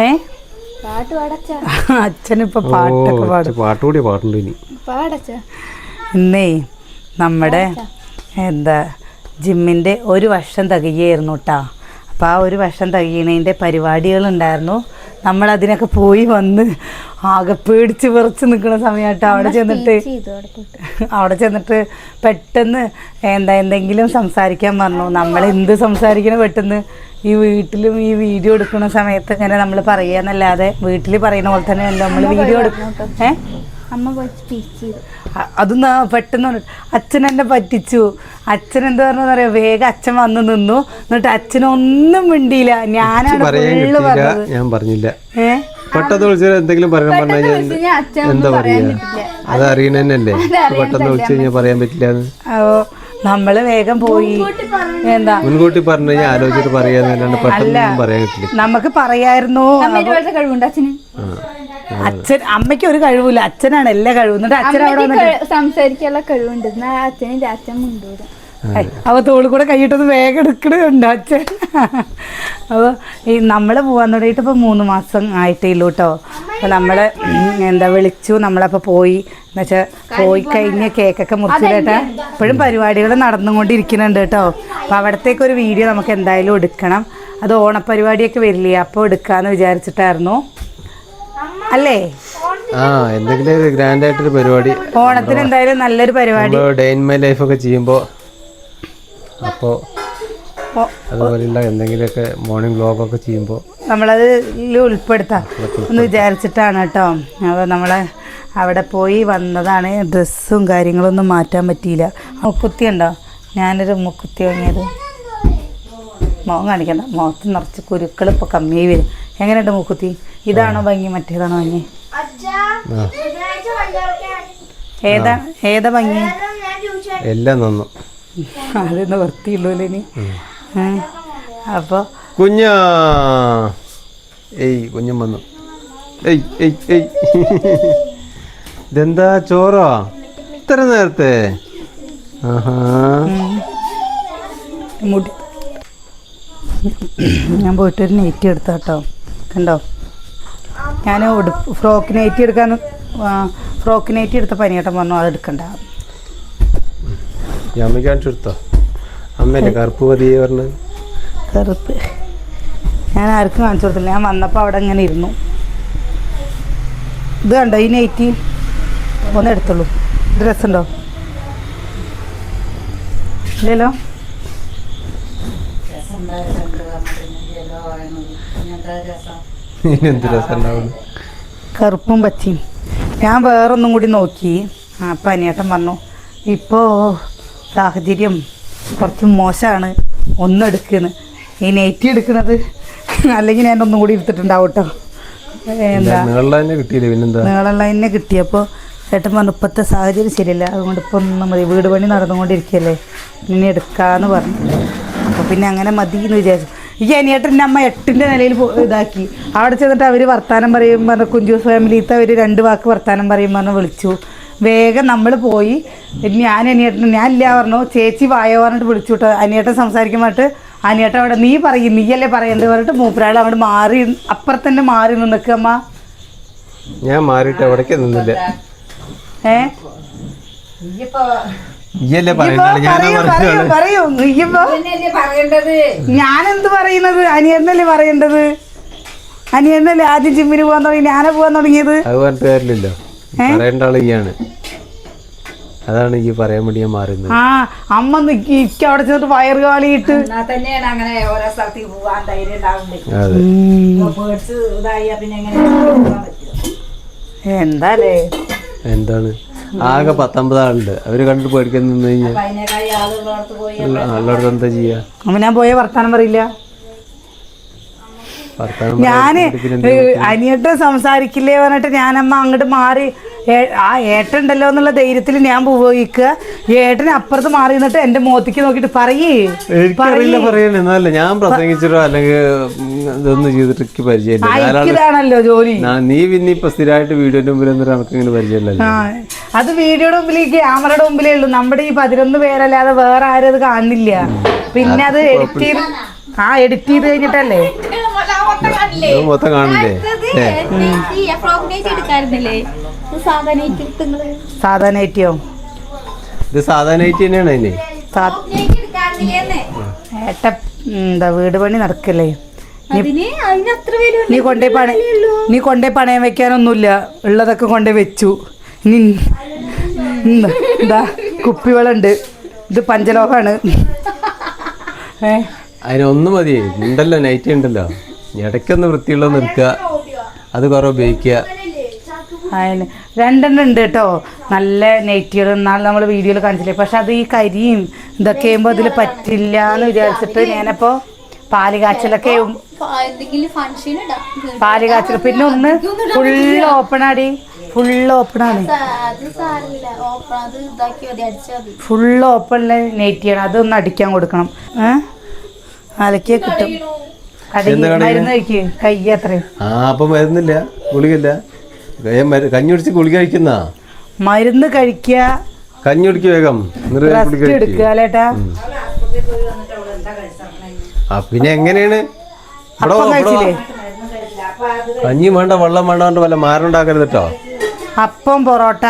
ഏ? പാട്ട് പാടച്ച? അച്ഛനിപ്പോ പാട്ടൊക്കെ പാടും. പാട്ടുകൂടി പാട്ടുണ്ട് ഇനി. പാടച്ച? ഇന്നേ നമ്മുടെ എന്താ ജിമ്മിന്റെ ഒരു വർഷം തികയായിരുന്നു കേട്ടോ അപ്പോൾ ആ ഒരു വർഷം തികയണതിന്റെ പരിപാടികളുണ്ടായിരുന്നു. നമ്മളതിനൊക്കെ പോയി വന്ന് ആകെ പേടിച്ച് വിറച്ച് നിൽക്കുന്ന സമയമായിട്ട് അവിടെ ചെന്നിട്ട് അവിടെ ചെന്നിട്ട് പെട്ടെന്ന് എന്താ എന്തെങ്കിലും സംസാരിക്കാൻ പറഞ്ഞു നമ്മൾ എന്ത് സംസാരിക്കണം പെട്ടെന്ന് ഈ വീട്ടിലും ഈ വീഡിയോ എടുക്കുന്ന സമയത്ത് ഇങ്ങനെ നമ്മൾ പറയുക എന്നല്ലാതെ വീട്ടിൽ പറയുന്ന പോലെ തന്നെ നമ്മൾ വീഡിയോ എടുക്കും ഏ? അമ്മ പോയി സ്പീച്ച് ചെയ്തു അ- അത് ന- പെട്ടെന്ന് പറഞ്ഞു, അച്ഛൻ എന്നെ പറ്റിച്ചു. അച്ഛൻ എന്താ പറഞ്ഞാ പറയാ വേഗം അച്ഛൻ വന്ന് നിന്നു. എന്നിട്ട് അച്ഛനൊന്നും മിണ്ടിയില്ല. ഞാനാണ് ഫുള്ള് പറഞ്ഞത്. ഞാൻ പറഞ്ഞില്ല. ഏ? പെട്ടെന്ന് വിളിച്ചാൽ എന്തെങ്കിലും പറയാൻ പറഞ്ഞു കഴിഞ്ഞാൽ എന്താ പറയാ. അത് അറിയണല്ലേ പെട്ടെന്ന് വിളിച്ചു കഴിഞ്ഞാൽ പറയാൻ പറ്റില്ല നമ്മൾ വേഗം പോയി. എന്താ? മുൻകൂട്ടി പറഞ്ഞു കഴിഞ്ഞാൽ ആലോചിച്ചിട്ട് പറയാന്നല്ലാണ്ട് പെട്ടെന്ന് പറയാൻ പറ്റില്ല. നമുക്ക് പറയായിരുന്നു. കഴിവുണ്ട് അച്ഛന്? അച്ഛൻ അമ്മയ്ക്ക് ഒരു കഴിവില്ല അച്ഛനാണ് എല്ലാ കഴിവും. എന്നിട്ട് അച്ഛൻ അവിടെ സംസാരിക്കാനുള്ള കഴിവുണ്ട്. അച്ഛനില്ല അച്ഛൻ മുണ്ടൂല അവ തോളി കൂടെ കൈയിട്ടൊന്ന് വേഗം എടുക്കണുണ്ട് അച്ഛൻ? അപ്പോൾ ഈ നമ്മൾ പോകാൻ തുടങ്ങിയിട്ട് ഇപ്പോൾ മൂന്ന് മാസം ആയിട്ടേ ഉള്ളൂ കേട്ടോ അപ്പോൾ നമ്മൾ എന്താ വിളിച്ചു. നമ്മളപ്പോൾ പോയി. എന്നുവെച്ചാ പോയി കഴിഞ്ഞ കേക്കൊക്കെ മുറിച്ചു കേട്ടാ ഇപ്പോഴും പരിപാടികൾ നടന്നുകൊണ്ടിരിക്കുന്നുണ്ട് കേട്ടോ അപ്പോൾ അവിടത്തേക്ക് ഒരു വീഡിയോ നമുക്ക് എന്തായാലും എടുക്കണം. അത് ഓണപ്പരിപാടിയൊക്കെ വരില്ലേ? അപ്പോൾ എടുക്കാമെന്ന് വിചാരിച്ചിട്ടായിരുന്നു. അല്ലേ? ആ എന്തെങ്കിലും ഒരു ഗ്രാൻഡ് ആയിട്ടൊരു പരിപാടി. ഓണത്തിന് എന്തായാലും നല്ലൊരു പരിപാടി. ഡേ ഇൻ മൈ ലൈഫ് ഒക്കെ ചെയ്യുമ്പോൾ അപ്പോൾ അതുപോലെയുള്ള എന്തെങ്കിലുമൊക്കെ മോർണിംഗ് വ്ലോഗൊക്കെ ചെയ്യുമ്പോൾ നമ്മളത് ഉൾപ്പെടുത്താം. എന്ന് വിചാരിച്ചിട്ടാണ് കേട്ടോ. അപ്പോൾ നമ്മൾ അവിടെ പോയി വന്നതാണ് ഡ്രസ്സും കാര്യങ്ങളൊന്നും മാറ്റാൻ പറ്റിയില്ല. മുക്കുത്തി ഉണ്ടോ ഞാനൊരു മുക്കുത്തി വാങ്ങിയത്. മുഖം കാണിക്കണ്ട. മുഖത്ത് നിറച്ച് കുരുക്കൾ ഇപ്പോൾ കമ്മിയായി വരും. എങ്ങനെയുണ്ട് മുക്കുത്തി? ഇതാണോ ഭംഗി? മറ്റേതാണോ ഭംഗി? ഏതാ ഏതാ ഭംഗി? എല്ലാം നന്നു. അതൊന്ന് വൃത്തിയുള്ളൂ ഇനി? അപ്പോൾ കുഞ്ഞ. ഏയ് കുഞ്ഞൻ വന്നു. ഏയ് ഏയ് ഏയ്. ഇതെന്താ ചോറോ? ഇത്ര നേരത്തെ? ആഹാ. മുടി. ഞാൻ പോയിട്ടൊരു നെറ്റ് എടുത്ത കണ്ടോ? ഞാൻ ഉടുപ്പ് ഫ്രോക്ക് നൈറ്റി എടുക്കാൻ ഫ്രോക്ക് നൈറ്റി എടുത്ത പനിയേട്ടൻ പറഞ്ഞു അത് എടുക്കണ്ട. കാണിച്ചു കൊടുത്തോ? കറുപ്പ് പതിയെ കറുപ്പ്. ഞാൻ ആർക്കും കാണിച്ചു കൊടുത്തില്ല. ഞാൻ വന്നപ്പോൾ അവിടെ ഇങ്ങനെ ഇരുന്നു. ഇത് കണ്ടോ ഈ നൈറ്റി ഒന്ന് എടുത്തുള്ളൂ ഡ്രസ് ഉണ്ടോ ഇല്ലല്ലോ? രസം. കറുപ്പും പച്ചയും. ഞാൻ വേറൊന്നും കൂടി നോക്കി. അപ്പം അനിയേട്ടൻ പറഞ്ഞു ഇപ്പോൾ സാഹചര്യം കുറച്ച് മോശമാണ്. ഒന്നും എടുക്കുന്നത് ഈ നെറ്റി എടുക്കുന്നത് അല്ലെങ്കിൽ ഞാൻ ഒന്നും കൂടി എടുത്തിട്ടുണ്ടാവും കേട്ടോ. എന്താ? തന്നെ നീളമുള്ള കിട്ടിയപ്പോൾ ചേട്ടൻ പറഞ്ഞു ഇപ്പോഴത്തെ സാഹചര്യം ശരിയല്ല. അതുകൊണ്ട് ഇപ്പം ഒന്നും മതി. വീട് പണി നടന്നുകൊണ്ടിരിക്കുകയല്ലേ. ഇനി എടുക്കാന്ന് പറഞ്ഞു. അപ്പോൾ പിന്നെ അങ്ങനെ മതി എന്ന് വിചാരിച്ചു. ഈ അനിയേട്ടന്റെ അമ്മ എട്ടിന്റെ നിലയിൽ ഇതാക്കി. അവിടെ ചെന്നിട്ട് അവർ വർത്താനം പറയും പറഞ്ഞ കുഞ്ചൂസ് ഫാമിലിത്തെ അവർ രണ്ട് വാക്ക് വർത്താനം പറയും പറഞ്ഞ് വിളിച്ചു. വേഗം നമ്മൾ പോയി. ഞാൻ അനിയേട്ടൻ ഞാൻ ഇല്ല പറഞ്ഞു. ചേച്ചി വായോ പറഞ്ഞിട്ട് വിളിച്ചു കേട്ടോ അനിയേട്ടൻ സംസാരിക്കാൻ പറഞ്ഞിട്ട് അനിയേട്ടൻ അവിടെ നീ പറയും നീയല്ലേ പറയേണ്ടത്? പറഞ്ഞിട്ട് മൂപ്പരാൾ അങ്ങോട്ട് മാറി അപ്പുറത്തന്നെ മാറി നിൽക്കുക അമ്മ. ഞാൻ മാറിയിട്ട് അവിടേക്ക് നിന്നില്ല. ഏ? ഈയല്ലേ ഞാനെന്ത് പറയുന്നത്? അനിയന്നല്ലേ പറയേണ്ടത്? അനിയന്നല്ലേ ആദ്യം ജിമ്മിന് പോകാൻ തുടങ്ങി? ഞാനാ പോകാൻ തുടങ്ങിയത്? അത് പറഞ്ഞിട്ട് കാര്യമില്ലല്ലോ. പറയേണ്ട ആൾ ഈയാണ് അതാണ് ഈ പറയാൻ വേണ്ടി ഞാൻ മാറുന്നത്. ആ അമ്മ നിക്ക് ഇക്ക് അവിടെ ചെന്നിട്ട് വയറ് കാലിയിട്ട്. തന്നെയാണ് അങ്ങനെ ഓരോ സ്ഥലത്തേക്ക് ധൈര്യം ഉണ്ടാവുന്നത്. പോകാൻ എന്താലേ? എന്താണ്? ആകെ പത്തൊമ്പത് ആളുണ്ട് അവർ കണ്ടിട്ട് പേടിക്കാൻ നിന്ന് കഴിഞ്ഞാൽ എല്ലായിടത്തും എന്താ ചെയ്യാ? അമ്മ ഞാൻ പോയ വർത്താനം പറയില്ല. വർത്താനം ഞാൻ അനിയട്ട് സംസാരിക്കില്ലേ പറഞ്ഞിട്ട് ഞാനമ്മ അങ്ങോട്ട് മാറി ആ ഏട്ടണ്ടല്ലോ എന്നുള്ള ധൈര്യത്തിൽ ഞാൻ ഉപയോഗിക്കുക. ഏട്ടൻ അപ്പുറത്ത് മാറി നിന്നിട്ട് എന്റെ മോത്തിക്ക് നോക്കിട്ട് പറയേ. എനിക്കറിയില്ല ഞാൻ പ്രസംഗിച്ചിട്ടോ അല്ലെങ്കിൽ ഇതൊന്നും ചെയ്തിട്ട് എനിക്ക് പരിചയമില്ല. ജോലി. നീ പിന്നെ ഇപ്പൊ സ്ഥിരമായിട്ട് വീഡിയോന്റെ മുമ്പിൽ നമുക്ക് ഇങ്ങനെ പരിചയമില്ലല്ലോ. അത് വീഡിയോയുടെ മുമ്പിൽ ഈ ക്യാമറയുടെ മുമ്പിലേ ഉള്ളൂ. നമ്മുടെ ഈ പതിനൊന്ന് പേരല്ലാതെ വേറെ ആരും അത് കാണുന്നില്ല. പിന്നെ അത് എഡിറ്റ് ചെയ്ത് ആ എഡിറ്റ് ചെയ്ത് കഴിഞ്ഞിട്ടല്ലേ? മൊത്തം കാണില്ലേ? ഏ. എടുക്കാറുന്നില്ലേ സാധാരണ നിങ്ങൾ സാധാ നൈറ്റിയോ ഇത് സാധാരണ ആയിട്ട് തന്നെയാണ് അതിന്. സാ എടുക്കാറില്ലേ ഏട്ട എന്താ വീട് പണി നടക്കല്ലേ? നീ- നീ കൊണ്ടേ പണ നീ കൊണ്ടേ പണയം വെക്കാനൊന്നുമില്ല. ഉള്ളതൊക്കെ കൊണ്ടേ വെച്ചു. ഇന്ന് എന്താ കുപ്പിവെളുണ്ട്. ഇത് പഞ്ചലോഹാണ് ഏ? അതിനൊന്നും മതി. ഉണ്ടല്ലോ നൈറ്റ് ഉണ്ടല്ലോ. ഇടയ്ക്കൊന്ന് വൃത്തിയുള്ള നിൽക്കുക അത് കുറെ ഉപയോഗിക്കുക. അതിന് രണ്ടെണ്ണം ഉണ്ട് കേട്ടോ. നല്ല നെറ്റികൾ എന്നാലും നമ്മൾ വീഡിയോയിൽ കാണിച്ചില്ലേ? പക്ഷെ അത് ഈ കരിയും ഇതൊക്കെ ചെയ്യുമ്പോൾ അതിൽ പറ്റില്ല എന്ന് വിചാരിച്ചിട്ട് ഞാനപ്പോൾ പാൽ കാച്ചലൊക്കെ എന്തെങ്കിലും ഫംഗ്ഷൻ ഇടാം. പാൽ കാച്ചൽ പിന്നെ ഒന്ന് ഫുള്ള് ഓപ്പൺ ആടി. ഫുള്ള് ഓപ്പൺ ആണ്. ഫുള്ള് ഓപ്പണിൽ നെയ്റ്റ് ചെയ്യണം അതൊന്ന് അടിക്കാൻ കൊടുക്കണം. ഏ? അലക്കിയ കിട്ടും? മരുന്ന് കഴിക്ക്. കൈ അത്രയും ആ അപ്പം മരുന്നില്ല. കഞ്ഞി കുടിച്ച് ഗുളിക കഴിക്കുന്ന? മരുന്ന് കഴിക്കുക കഞ്ഞി കുടിക്കുക വേഗം. എടുക്കുക പിന്നെ എങ്ങനെയാണ്. കഞ്ഞി വേണ്ട വെള്ളം വേണ്ട വല്ല കേട്ടോ അപ്പം പൊറോട്ട.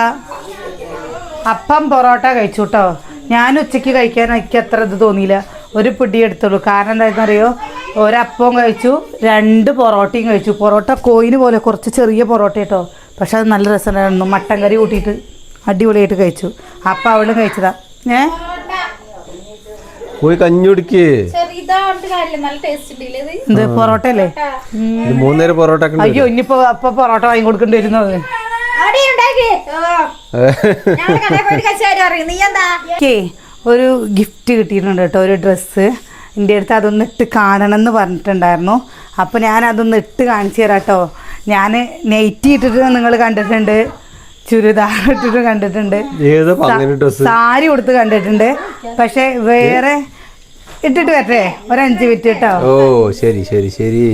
അപ്പം പൊറോട്ട കഴിച്ചു കേട്ടോ ഞാൻ ഉച്ചയ്ക്ക് കഴിക്കാൻ എനിക്ക് അത്ര ഇത് തോന്നിയില്ല. ഒരു പിടി എടുത്തുള്ളൂ. കാരണം എന്താണെന്ന് അറിയോ? ഒരപ്പവും കഴിച്ചു രണ്ട് പൊറോട്ടയും കഴിച്ചു. പൊറോട്ട കോയിന് പോലെ കുറച്ച് ചെറിയ പൊറോട്ട കേട്ടോ. പക്ഷെ അത് നല്ല രസമുണ്ടായിരുന്നു. മട്ടൻ കറി കൂട്ടിയിട്ട് അടിപൊളിയായിട്ട് കഴിച്ചു. അപ്പം അവളും കഴിച്ചതാ. ഏ? പോയി കഞ്ഞി കുടിക്ക്. ഇത്? പൊറോട്ട. അല്ലേ മൂന്നേരം പൊറോട്ട. അയ്യോ ഇനിയിപ്പോ അപ്പൊ പൊറോട്ട വാങ്ങി കൊടുക്കേണ്ടി വരുന്നത് നീ എന്താ? ഓക്കേ ഒരു ഗിഫ്റ്റ് കിട്ടിയിട്ടുണ്ട് കേട്ടോ ഒരു ഡ്രസ്സ് എന്റെ അടുത്ത് അതൊന്ന് ഇട്ട് കാണണം എന്ന് പറഞ്ഞിട്ടുണ്ടായിരുന്നു. അപ്പോൾ ഞാൻ അതൊന്ന് ഇട്ട് കാണിച്ചു തരാം കേട്ടോ. ഞാൻ നെയ്റ്റി ഇട്ടിട്ട് നിങ്ങൾ കണ്ടിട്ടുണ്ട്. ചുരിദാർ ഇട്ടിട്ട് കണ്ടിട്ടുണ്ട്. സാരി കൊടുത്ത് കണ്ടിട്ടുണ്ട്. പക്ഷെ വേറെ ഇട്ടിട്ട് വരട്ടെ ഒരു അഞ്ച് മിനിറ്റ് കേട്ടോ. ഓ ശരി ശരി ശരി.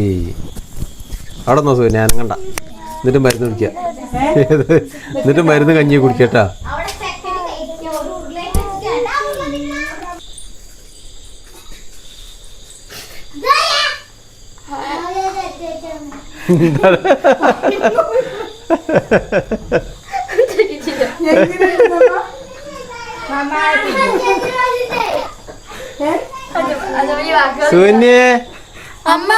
അവിടെ നോക്കൂ ഞാൻ കണ്ട. എന്നിട്ട് മരുന്ന് കുടിക്കുക എന്നിട്ട് മരുന്ന് കഞ്ഞി കുടിക്കട്ടാ അവിടെ ചെക്കന് കഴിക്കാൻ ഒരു ഉരുളയും വെച്ചിട്ട് സുന്യേ. അമ്മ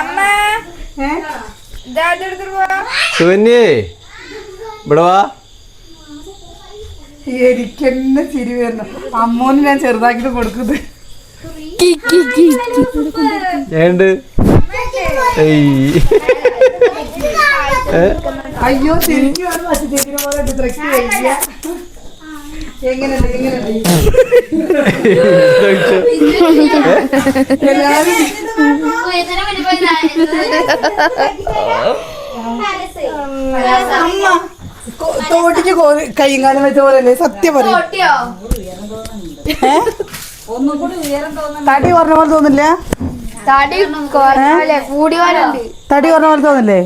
അമ്മ. ഇവിടെ വാ. എനിക്കെന്നെ ചിരി വരുന്നു. അമ്മോന് ഞാൻ ചെറുതാക്കിട്ട് കൊടുക്കുന്നത്. ഏണ്ട്? അയ്യോ പോലെ. എങ്ങനെയുണ്ട് എങ്ങനെയുണ്ട്? എല്ലാരും അമ്മ കൊ- തോട്ടിക്ക് കോരി കൈയും കാലം വെച്ച പോലല്ലേ സത്യം പറയും? തടി പറഞ്ഞ പോലെ തോന്നില്ല? തടി കുറഞ്ഞ കൂടി തടി പറഞ്ഞ പോലെ തോന്നില്ലേ?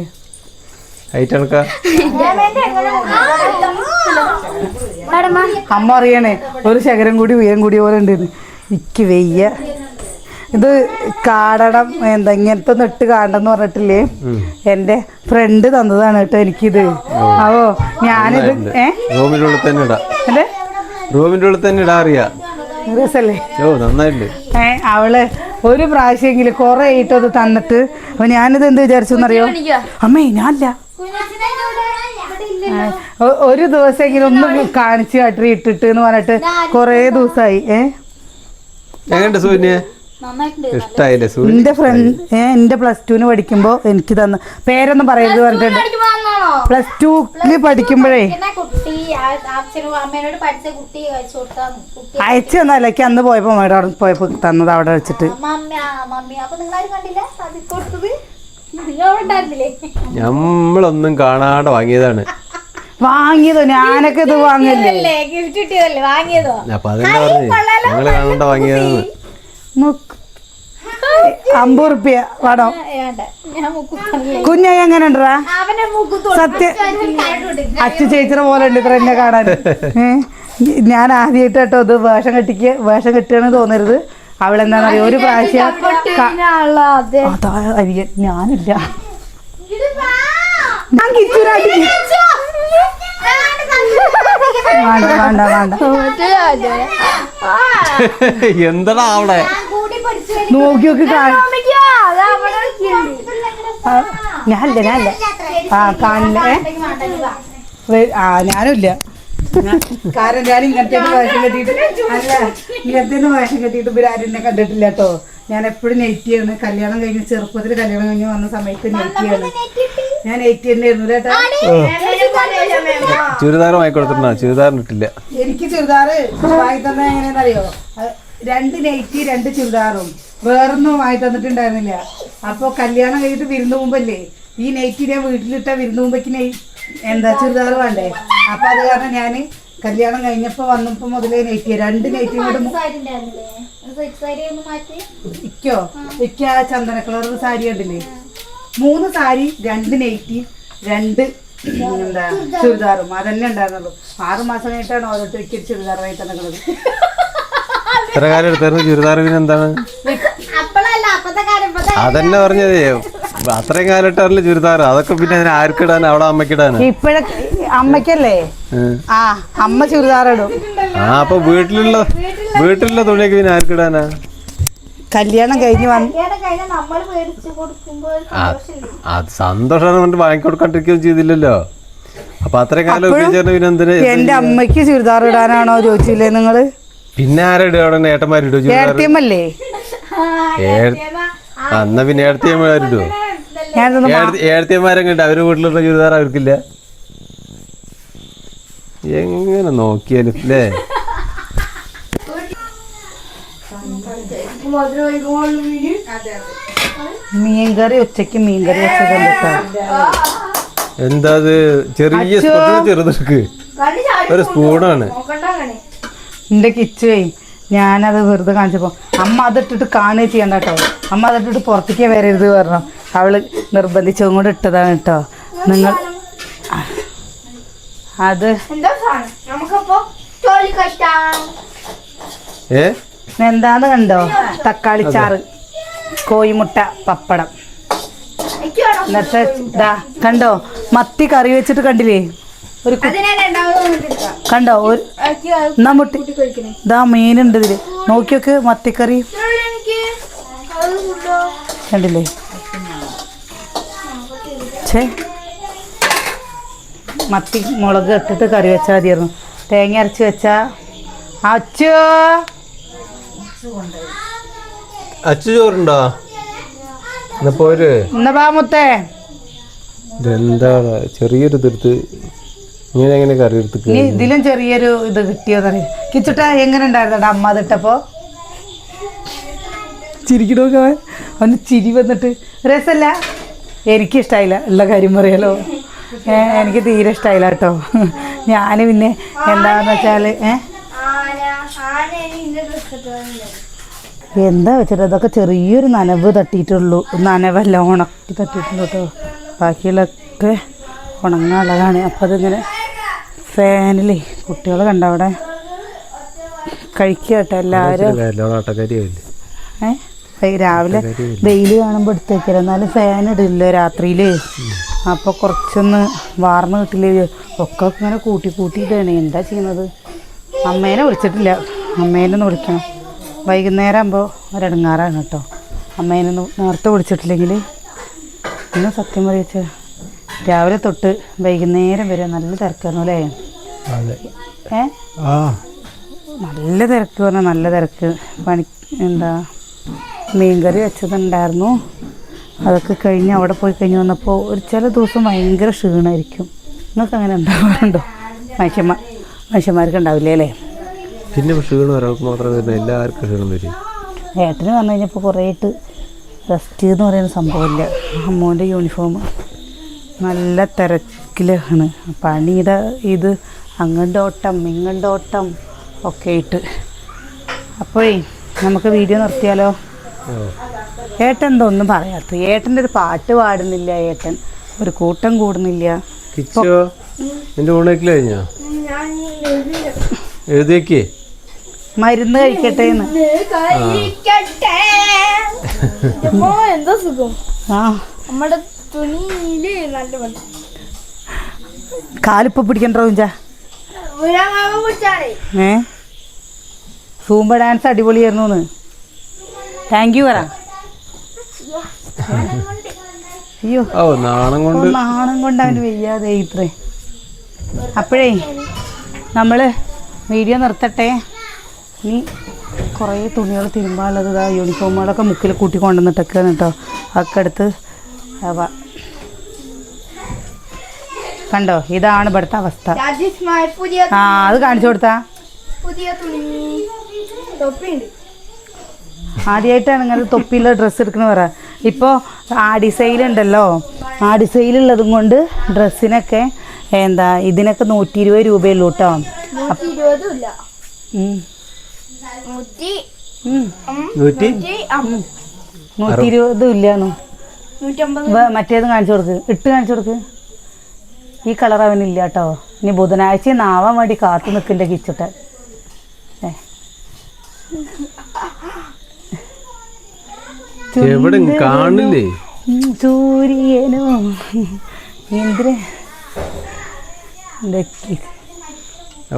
അമ്മ അറിയണേ ഒരു ശകരം കൂടി ഉയരം കൂടിയ പോലെ ഉണ്ട് ഇക്ക് വെയ്യ. ഇത് കാടണം എന്താ ഇങ്ങനത്തെ ഒന്ന് ഇട്ട് എന്ന് പറഞ്ഞിട്ടില്ലേ? എന്റെ ഫ്രണ്ട് തന്നതാണ് കേട്ടോ എനിക്കിത്. അവോ ഞാനിത് ഏ? റൂമിന്റെ ഉള്ളിൽ തന്നെ ഇടാ. അല്ലേ റൂമിന്റെ ഉള്ളിൽ തന്നെ ഇടാ അറിയാ രസല്ലേ? ഓ നന്നായിട്ടുണ്ട്. ഏ അവൾ ഒരു പ്രാവശ്യമെങ്കിലും കുറെ ആയിട്ട് അത് തന്നിട്ട്. അപ്പൊ ഞാനിത് എന്ത് വിചാരിച്ചു എന്നറിയോ അമ്മേ ഞാനല്ല. ഒരു ദിവസമെങ്കിലും ഒന്ന് കാണിച്ചു കാട്ടി ഇട്ടിട്ട് എന്ന് പറഞ്ഞിട്ട് കുറേ ദിവസമായി ഏ? എങ്ങനെയുണ്ട് സൂന്യെ നന്നായിട്ടുണ്ട് ഇഷ്ടായില്ലേ സൂര്യ? എന്റെ ഫ്രണ്ട് ഏ എന്റെ പ്ലസ് ടുവിന് പഠിക്കുമ്പോ എനിക്ക് തന്ന പേരൊന്നും പറയരുത് പറഞ്ഞിട്ടുണ്ട്. പ്ലസ് ടുവിൽ പഠിക്കുമ്പോഴേ. അയച്ചു കുട്ടി ആ- അച്ഛനും പഠിച്ച കുട്ടി കഴിച്ചു കുട്ടി അയച്ചു തന്നല്ലേക്ക് അന്ന് പോയപ്പോ അമ്മയുടെ അവിടെ പോയപ്പോ തന്നത് അവിടെ വെച്ചിട്ട്. നമ്മളൊന്നും കാണാതെ വാങ്ങിയതാണ്. വാങ്ങിയതോ? ഞാനൊക്കെ ഇത് വാങ്ങിയല്ലേ അല്ലേ ഗിഫ്റ്റ് കിട്ടിയതല്ലേ? വാങ്ങിയതോ? അപ്പൊ അതെന്താ പറഞ്ഞു ഞങ്ങൾ കാണണ്ട വാങ്ങിയതാണ്. അമ്പത് റുപ്യ വടം. കുഞ്ഞായി എങ്ങനെ ഉണ്ടാ അവനെ അച്ഛ സത്യം അച്ചു ചേച്ചിയുടെ പോലെ ഉണ്ട് ഇത്ര എന്നെ കാണാൻ. ഞാൻ ആദ്യമായിട്ട് കേട്ടോ ഇത് വേഷം കെട്ടിക്ക് വേഷം കെട്ടുകയാണ് തോന്നരുത്. അവളെന്താണെന്നറിയോ? ഒരു പ്രാവശ്യം അതാ അരിയൻ ഞാനില്ല. ഞാൻ കിച്ചൂരാട്ടി വേണ്ട വേണ്ട വേണ്ട. എന്താടാ അവിടെ? നോക്കി നോക്കി ഞാനില്ല ഞാനില്ല. ആ കാണില്ല ആ ഞാനില്ല ഇല്ല ഞാൻ- കാരണം ഞാൻ ഇങ്ങനത്തെ വേഷം കെട്ടിയിട്ട് അല്ല ഇങ്ങനത്തെ വേഷം കെട്ടിയിട്ട് ഇവർ ആരും എന്നെ കണ്ടിട്ടില്ല കേട്ടോ. ഞാൻ എപ്പോഴും നെറ്റിയാണ് കല്യാണം കഴിഞ്ഞ് ചെറുപ്പത്തിൽ കല്യാണം കഴിഞ്ഞ് വന്ന സമയത്ത് നെറ്റിയാണ് ഞാൻ നെറ്റി തന്നെ ആയിരുന്നു കേട്ടോ. ചുരിദാർ വാങ്ങിക്കൊടുത്തിട്ടുണ്ടോ? ഇട്ടില്ല എനിക്ക് ചുരിദാർ വാങ്ങി തന്നെ എങ്ങനെയാണെന്നറിയോ? രണ്ട് നൈറ്റി രണ്ട് ചുരിദാറും. വേറൊന്നും വാങ്ങി തന്നിട്ടുണ്ടായിരുന്നില്ല. അപ്പൊ കല്യാണം കഴിഞ്ഞിട്ട് വിരുന്ന് പോകുമ്പല്ലേ ഈ നൈറ്റി ഞാൻ വീട്ടിലിട്ട വിരുന്ന് പോകുമ്പോഴേക്ക് നെയ് എന്താ ചുരിദാർ വേണ്ടേ? അപ്പൊ അത് കാരണം ഞാൻ കല്യാണം കഴിഞ്ഞപ്പോ വന്നപ്പോ മുതലേ നൈറ്റി രണ്ട് നൈറ്റി കൂടെ ഇക്കോ? ഇക്ക ആ ചന്ദന കളർ സാരി ഉണ്ടല്ലേ മൂന്ന് സാരി രണ്ട് നൈറ്റി രണ്ട് എന്താ ചുരിദാറും. അതന്നെ ഉണ്ടായിരുന്നുള്ളൂ. ആറ് മാസം കഴിഞ്ഞിട്ടാണ് ഓരോരുത്തർക്ക് ചുരിദാർ വാങ്ങി തന്നത് ഇത്ര കാലം എടുത്തായിരുന്നു? ചുരിദാർ പിന്നെ എന്താണ്? അപ്പത്തെ കാര്യം അതന്നെ പറഞ്ഞത്. അത്രയും കാലം ഇട്ടാറില്ല ചുരിദാർ. അതൊക്കെ പിന്നെ അതിന് ആർക്കിടാൻ അവളെ അമ്മക്കിടാൻ ഇപ്പോഴൊക്കെ അമ്മയ്ക്കല്ലേ? ആ അമ്മ ചുരിദാർ ഇടും. ആ അപ്പൊ വീട്ടിലുള്ള വീട്ടിലുള്ള തുണിയൊക്കെ പിന്നെ ആർക്കിടാനാ കല്യാണം കഴിഞ്ഞ് വന്ന് കല്യാണം കഴിഞ്ഞാൽ നമ്മൾ മേടിച്ചു കൊടുക്കുമ്പോൾ ആ, അത് സന്തോഷമാണ് കൊണ്ട് വാങ്ങിക്കൊടുക്കാണ്ടിരിക്കുകയും ചെയ്തില്ലല്ലോ. അപ്പൊ അത്രയും കാലം ഉപയോഗിച്ചാൽ പിന്നെ എന്തിനാ? എന്റെ അമ്മയ്ക്ക് ചുരിദാർ ഇടാനാണോ ചോദിച്ചില്ലേ നിങ്ങൾ? പിന്നെ ആരിടുക അവിടെ? ഏടത്തിയമ്മല്ലേ? ആ, എന്നാ പിന്നെ ഏടത്തിയന്മാരിടുവോ ഞാനൊന്ന് ഏടത്തിയന്മാരൊക്കെ അവർ വീട്ടിലുള്ള ചുരിദാർ അവർക്കില്ല. എങ്ങനെ നോക്കിയാലും അല്ലേ മീൻകറി ഉച്ചയ്ക്ക് മീൻകറി വെച്ചതുണ്ട് കേട്ടോ എന്താ അത്? ചെറിയ അച്ചോ. ചെറുതെടുക്ക് ഒരു സ്പൂണാണ്. എന്റെ കിച്ചുവേ ഞാനത് വെറുതെ കാണിച്ചപ്പോൾ അമ്മ അതിട്ടിട്ട് കാണുക ചെയ്യണ്ട കേട്ടോ. അമ്മ അതിട്ടിട്ട് പുറത്തേക്ക് വരരുത് പറഞ്ഞു. അവൾ നിർബന്ധിച്ചതും കൂടെ ഇട്ടതാണ് കേട്ടോ. നിങ്ങൾ അത് എന്താന്ന് കണ്ടോ? തക്കാളി ചാറ് കോഴിമുട്ട പപ്പടം. എന്നിട്ട് ദാ കണ്ടോ? മത്തി കറി വെച്ചിട്ട് കണ്ടില്ലേ? ഒരു കണ്ടോ ഒരു എന്നാ മുട്ടി കഴിക്കണേ. ഇതാ മീനുണ്ട് ഇതിൽ. നോക്കിയൊക്കെ മത്തിക്കറി. എനിക്ക്? കണ്ടില്ലേ? ഛേ. മത്തി മുളക് ഇട്ടിട്ട് കറി വെച്ചാൽ മതിയായിരുന്നു. തേങ്ങ അരച്ച് വെച്ചാ. അച്ചോ! അച്ചു ചോറുണ്ടോ? എന്നാ പോര്. എന്നാ ബാമുത്തേ ഇതെന്താ ചെറിയൊരു ഇതെടുത്ത് ഇങ്ങനെ എങ്ങനെ കറി എടുത്ത് നീ ഇതിലും ചെറിയൊരു ഇത് കിട്ടിയോന്നറിയ കിച്ചുട്ട എങ്ങനെ ഉണ്ടായിരുന്നടാ അമ്മ അതിട്ടപ്പോ? ചിരിക്കണോ അവൻ? അവന് ചിരി വന്നിട്ട് രസല്ല? എനിക്ക് ഇഷ്ടമായില്ല ഉള്ള കാര്യം പറയാലോ. എനിക്ക് തീരെ ഇഷ്ടമായില്ല കേട്ടോ. ഞാൻ പിന്നെ എന്താന്ന് വെച്ചാൽ എന്താ വെച്ചിട്ട് അതൊക്കെ ചെറിയൊരു നനവ് തട്ടിയിട്ടുള്ളൂ. നനവല്ല ഉണക്കി തട്ടിയിട്ടുള്ളൂ കേട്ടോ. ബാക്കിയുള്ളൊക്കെ ഉണങ്ങാനുള്ളതാണ്. അപ്പം അതിങ്ങനെ ഫാനിലേ കുട്ടികൾ കണ്ട അവിടെ കഴിക്കുക കേട്ടോ എല്ലാവരും രാവിലെ വെയിൽ കാണുമ്പോൾ എടുത്തേക്കില്ല എന്നാലും ഫാൻ ഇടില്ല രാത്രിയിൽ അപ്പോൾ കുറച്ചൊന്ന് വാർന്ന് കിട്ടില്ല ഒക്കെ ഇങ്ങനെ കൂട്ടി കൂട്ടിയിട്ടാണ്. എന്താ ചെയ്യുന്നത്? അമ്മേനെ വിളിച്ചിട്ടില്ല. അമ്മേനെ ഒന്ന് വിളിക്കണം. വൈകുന്നേരം ആകുമ്പോൾ ഒരടങ്ങാറാണ് കേട്ടോ. അമ്മേനൊന്ന് നേരത്തെ വിളിച്ചിട്ടില്ലെങ്കിൽ ഇന്ന് സത്യം പറയിച്ച രാവിലെ തൊട്ട് വൈകുന്നേരം വരെ നല്ല തിരക്കായിരുന്നു അല്ലേ? ഏ? ആ. നല്ല തിരക്ക് പറഞ്ഞാൽ നല്ല തിരക്ക്. പണി എന്താ മീൻകറി വെച്ചതുണ്ടായിരുന്നു. അതൊക്കെ കഴിഞ്ഞ് അവിടെ പോയി കഴിഞ്ഞ് വന്നപ്പോൾ ഒരു ചില ദിവസം ഭയങ്കര ക്ഷീണമായിരിക്കും നിങ്ങൾക്ക് അങ്ങനെ ഉണ്ടാവാറുണ്ടോ? മനുഷ്യന്മാർ മനുഷ്യന്മാർക്ക് ഉണ്ടാവില്ലേ അല്ലേ? പിന്നെ ക്ഷീണം ഒരാൾക്ക് മാത്രം വരുന്ന എല്ലാവർക്കും ക്ഷീണം വരും. ഏട്ടന് വന്നു കഴിഞ്ഞപ്പോൾ കുറേ ആയിട്ട് റെസ്റ്റ് എന്ന് പറയുന്ന സംഭവമില്ല. അമ്മൂന്റെ യൂണിഫോം നല്ല തിരക്കിലാണ്. പണിയുടെ ഇത് അങ്ങോട്ട് ഓട്ടം ഇങ്ങോട്ട് ഓട്ടം ഒക്കെ ഇട്ട് അപ്പോഴേ നമുക്ക് വീഡിയോ നിർത്തിയാലോ? ഏട്ടൻ എന്തോ ഒന്നും പറയാത്ത. ഏട്ടന്റെ ഒരു പാട്ട് പാടുന്നില്ല ഏട്ടൻ. ഒരു കൂട്ടം കൂടുന്നില്ല. കിച്ചോ നിന്റെ ഊണേക്കിൽ കഴിഞ്ഞോ? എഴുതിയേക്കേ. മരുന്ന് കഴിക്കട്ടെ എന്ന്. ആ. നമ്മുടെ തുണിയിൽ നല്ല വെള്ളം കാലിപ്പോ പിടിക്കണ്ടോ കുഞ്ചാ? ഒരാളാവ് പിടിച്ചാലേ ഏ? സൂമ്പ ഡാൻസ് അടിപൊളിയായിരുന്നു താങ്ക് യു പറ. അയ്യോ. നാണം കൊണ്ട്. നാണം കൊണ്ട് അവന് വയ്യാതെ ഇത്രേ. അപ്പോഴേ നമ്മൾ വീഡിയോ നിർത്തട്ടെ. ഇനി കുറേ തുണികൾ തിരുമ്പാനുള്ളത് യൂണിഫോമുകളൊക്കെ മുക്കിൽ കൂട്ടി കൊണ്ടുവന്നിട്ടൊക്കെയാണ് കേട്ടോ അതൊക്കെ എടുത്ത് കണ്ടോ? ഇതാണ് ഇവിടുത്തെ അവസ്ഥ. ആ അത് കാണിച്ചു കൊടുത്താ. പുതിയ തുണി. തൊപ്പിയുണ്ട്. ആദ്യമായിട്ടാണ് ഇങ്ങനെ തൊപ്പിയുള്ള ഡ്രസ്സ് എടുക്കണ പറ. ഇപ്പോൾ ഉണ്ടല്ലോ. ആ ഡിസൈൻ ഉള്ളതും കൊണ്ട് ഡ്രസ്സിനൊക്കെ എന്താ ഇതിനൊക്കെ നൂറ്റി ഇരുപത് രൂപയുള്ളൂ കേട്ടോ നൂറ്റി ഇരുപതും ഇല്ലാന്നു? മറ്റേത് കാണിച്ചു കൊടുക്ക്. ഇട്ട് കാണിച്ചു കൊടുക്ക്. ഈ കളർ അവനില്ല കേട്ടോ. ഇനി ബുധനാഴ്ച നാവാൻ വേണ്ടി കാത്തു നിൽക്കിന്റെ കിച്ചിട്ട്. എവിടെ കാണില്ലേ? ഉം, സൂര്യനോ. ഇന്ദ്ര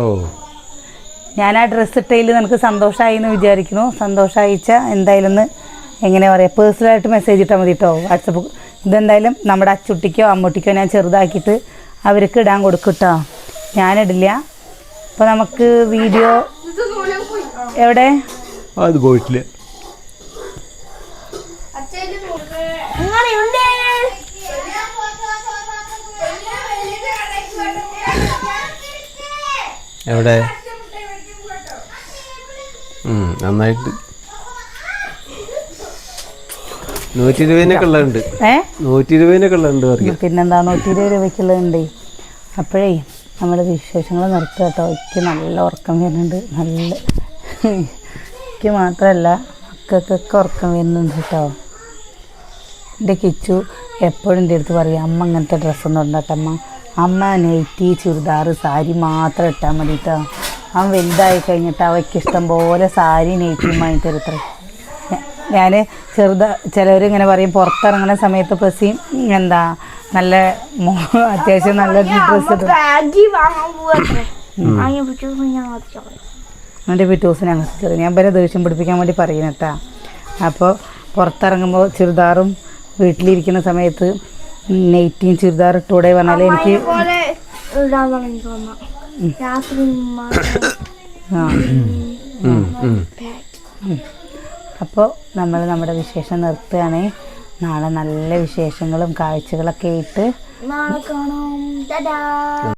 ഓ. ഞാൻ ആ ഡ്രസ്സ് ഇട്ടതിൽ നിനക്ക് സന്തോഷമായി എന്ന് വിചാരിക്കുന്നു. സന്തോഷമായിച്ച എന്തായാലും ഒന്ന് എങ്ങനെ പറയുക പേഴ്സണലായിട്ട് മെസ്സേജ് ഇട്ടാൽ മതി കേട്ടോ വാട്സപ്പ് ഇതെന്തായാലും നമ്മുടെ അച്ചുട്ടിക്കോ അമ്മുട്ടിക്കോ ഞാൻ ചെറുതാക്കിയിട്ട് അവർക്ക് ഇടാൻ കൊടുക്കും കേട്ടോ ഞാനിടില്ല. അപ്പോൾ നമുക്ക് വീഡിയോ എവിടെ? അത് പോയിട്ടില്ല. എവിടെ? നന്നായിട്ട് നൂറ്റി ഇരുപതിനൊക്കെ ഉള്ളതുണ്ട്. ഏ? നൂറ്റി ഇരുപതിനൊക്കെ ഉള്ളതുണ്ട് പറയാം പിന്നെന്താ നൂറ്റി ഇരുപത് രൂപയ്ക്കുള്ളതുണ്ട്. അപ്പോഴേ നമ്മുടെ വിശേഷങ്ങൾ നിർത്തുക കേട്ടോ. എനിക്ക് നല്ല ഉറക്കം വരുന്നുണ്ട്. നല്ല എനിക്ക് മാത്രമല്ല മക്കൾക്കൊക്കെ ഉറക്കം വരുന്നുണ്ട് കേട്ടോ. എന്റെ കിച്ചു എപ്പോഴും എന്റെ അടുത്ത് പറയും അമ്മ അങ്ങനത്തെ ഡ്രസ്സൊന്നും ഉണ്ടാക്കമ്മ അമ്മ. നൈറ്റി ചുരിദാർ സാരി മാത്രം ഇട്ടാൽ മതി കേട്ടോ. അവൻ വലുതായി കഴിഞ്ഞിട്ട് അവയ്ക്ക് ഇഷ്ടം പോലെ സാരി നെയ്റ്റിയും വാങ്ങി തരുത്രേ ഞാൻ ചെറുത ചിലവരിങ്ങനെ പറയും പുറത്തിറങ്ങുന്ന സമയത്ത് പ്രസിയും എന്താ നല്ല അത്യാവശ്യം നല്ല ഡ്രസ്സ് ഞാൻ എന്റെ പിറ്റേ ദിവസം ഞങ്ങൾ ചെറിയ ഞാൻ വരെ ദേഷ്യം പിടിപ്പിക്കാൻ വേണ്ടി പറയുന്ന കേട്ടാ അപ്പോൾ പുറത്തിറങ്ങുമ്പോൾ ചുരിദാറും വീട്ടിലിരിക്കുന്ന സമയത്ത് നെയ്റ്റിയും ചുരിദാർ ഇട്ടൂടെ പറഞ്ഞാൽ എനിക്ക് ആ. അപ്പോൾ നമ്മൾ നമ്മുടെ വിശേഷം നിർത്തുകയാണ്. നാളെ നല്ല വിശേഷങ്ങളും കാഴ്ചകളൊക്കെ ആയിട്ട് നാളെ കാണാം.